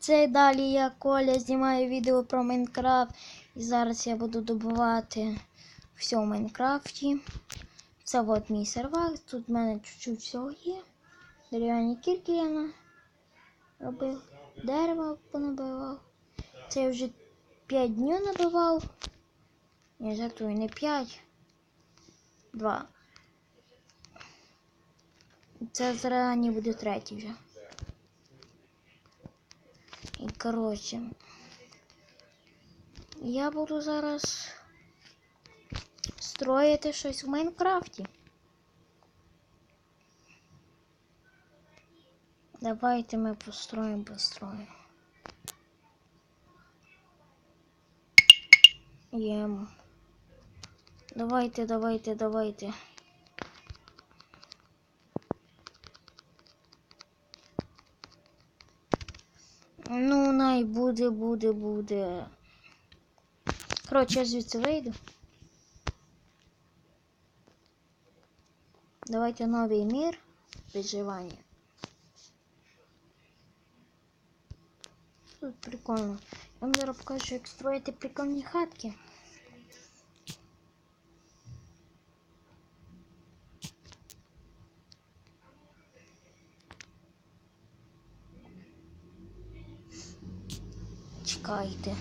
Це далі я Коля знімаю відео про Майнкрафт. І зараз я буду добувати все в Майнкрафті. Це от мій сервак. Тут в мене чуть-чуть всього є. Дерев'яні кірки я на- робив. Дерево понабивав. Це я вже 5 днів набивав. Я жартую, не 5. 2. Це зрані буде третій вже. Коротше. Я буду зараз строїти щось в Майнкрафті. Давайте ми построїмо, построїмо. Єм. Давайте, давайте, давайте. Ну, буде, буде, буде. Коротше, я звідси вийду. Давайте новий мір виживання. Тут прикольно. Я вам зараз покажу, як строїти прикольні хатки. Чекайте.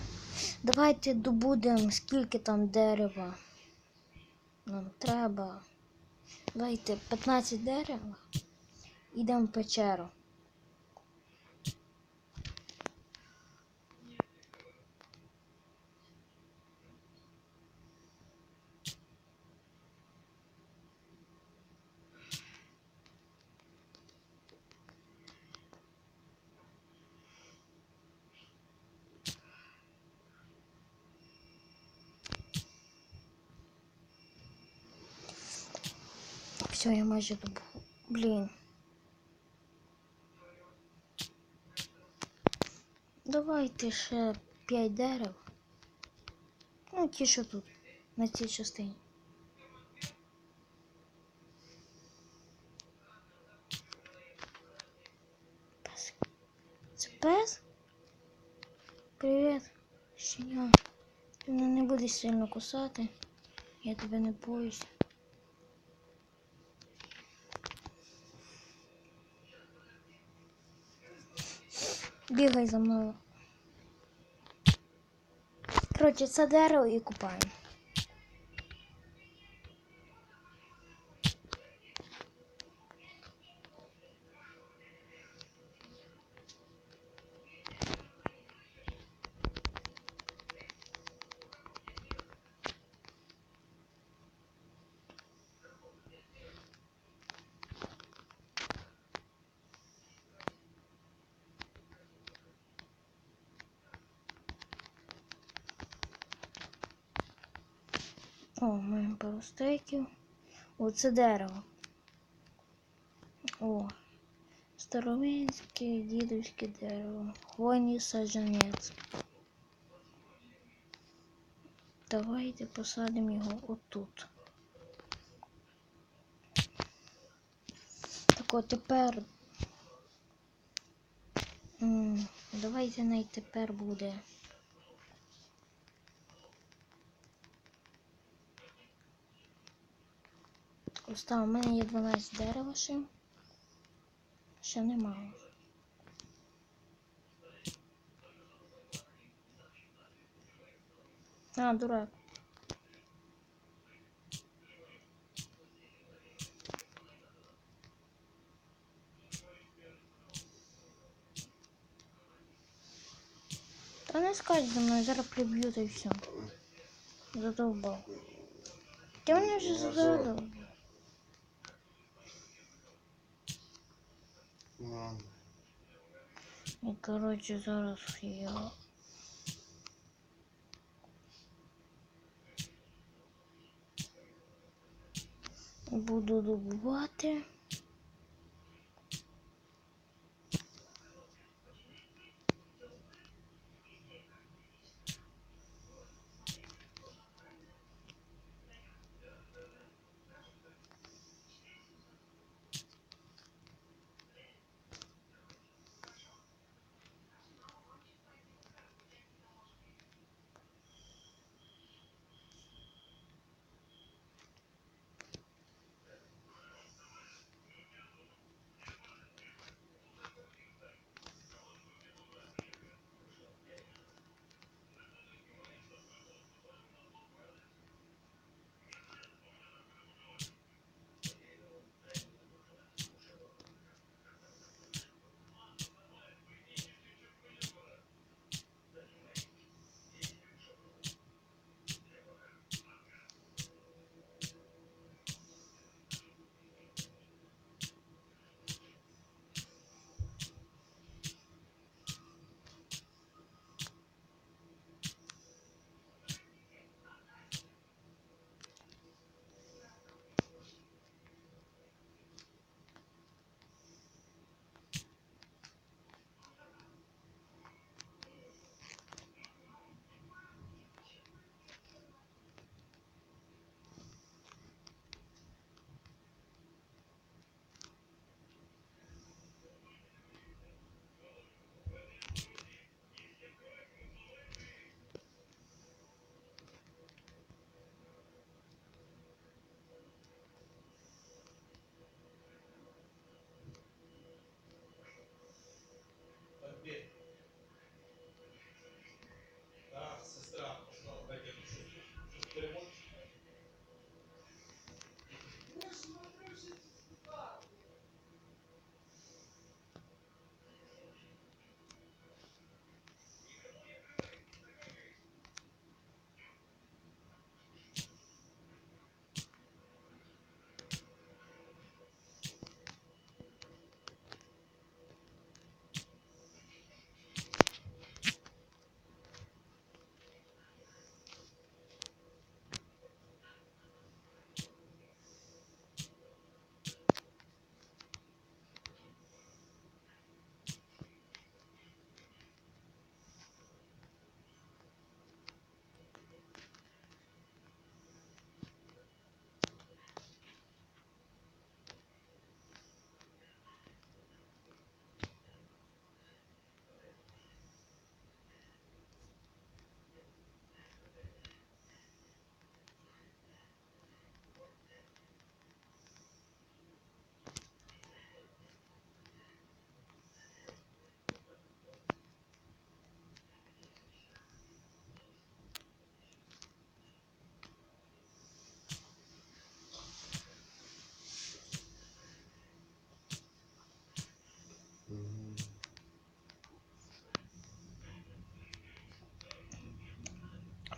Давайте добудемо, скільки там дерева. Нам треба. Давайте 15 дерева. Йдемо в печеру. Все, я майже добув. Блін. Давайте ще 5 дерев. Ну, ті, що тут, на цій частині. Пес. Це пес? Привіт, щеня. Ти мене не будеш сильно кусати. Я тебе не боюсь. Бігай за мною. Коротше, це дерево і купаємо. О, маємо пару стейків. О, це дерево. О, старовинське дідовське дерево. Хвойний саджанець. Давайте посадимо його отут. Так от тепер. Давайте най тепер буде. Остав, у мене є 12 дерева ще. Ще немало. А, дурак. Та не скачь за мною, зараз приб'ю та й все. Задовбав. Ти мене вже задовбав. І коротше зараз я. Буду добувати.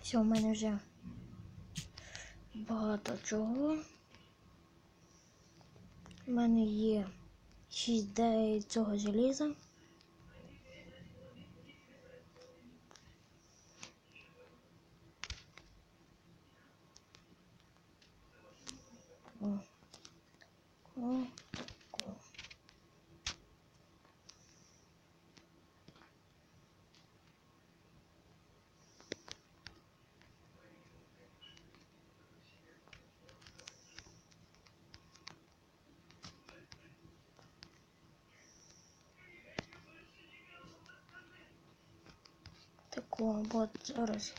Все, в мене вже багато чого. У мене є 6 де цього желіза. О. О. О. Такого, от зараз.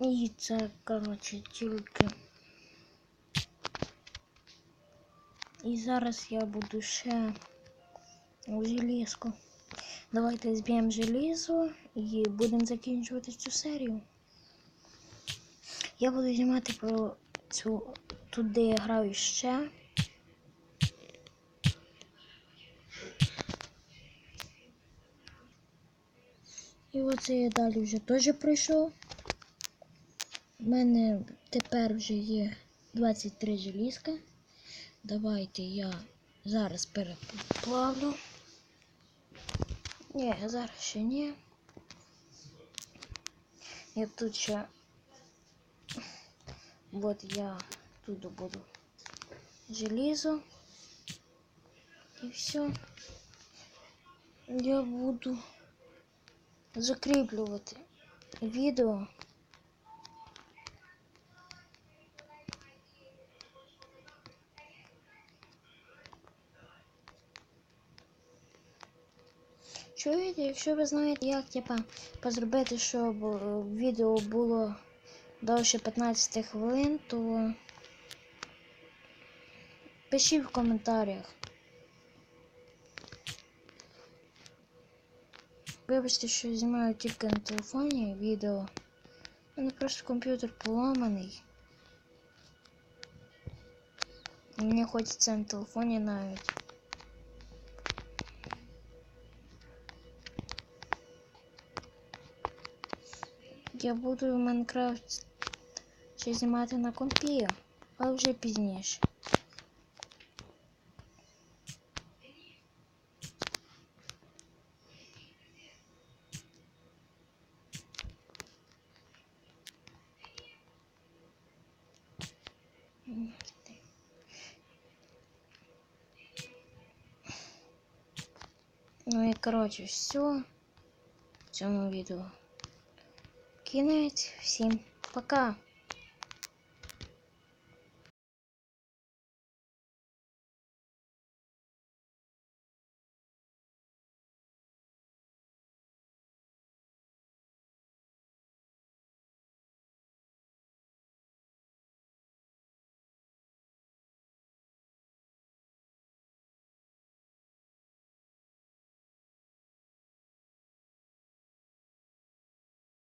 І це, коротше, тільки. І зараз я буду ще у желізку. Давайте зб'ємо желізо і будемо закінчувати цю серію. Я буду знімати про цю тут, де я граю ще. І оце я далі вже теж пройшов. У мене тепер вже є 23 желізка. Давайте я зараз переплавлю. Ні, зараз ще ні. Я тут ще. От я тут буду желізо. І все. Я буду закріплювати відео. Чуєте, якщо ви знаєте, як типа позробити, щоб е, відео було довше 15 хвилин, то пишіть в коментарях. Вибачте, що знімаю тільки на телефоні відео. У мене просто комп'ютер поламаний. Мені хочеться на телефоні навіть. Я буду Майнкрафт ще знімати на компі. а вже пізніше. Ну і коротше, все в цьому відео. Кінець. Всім пока.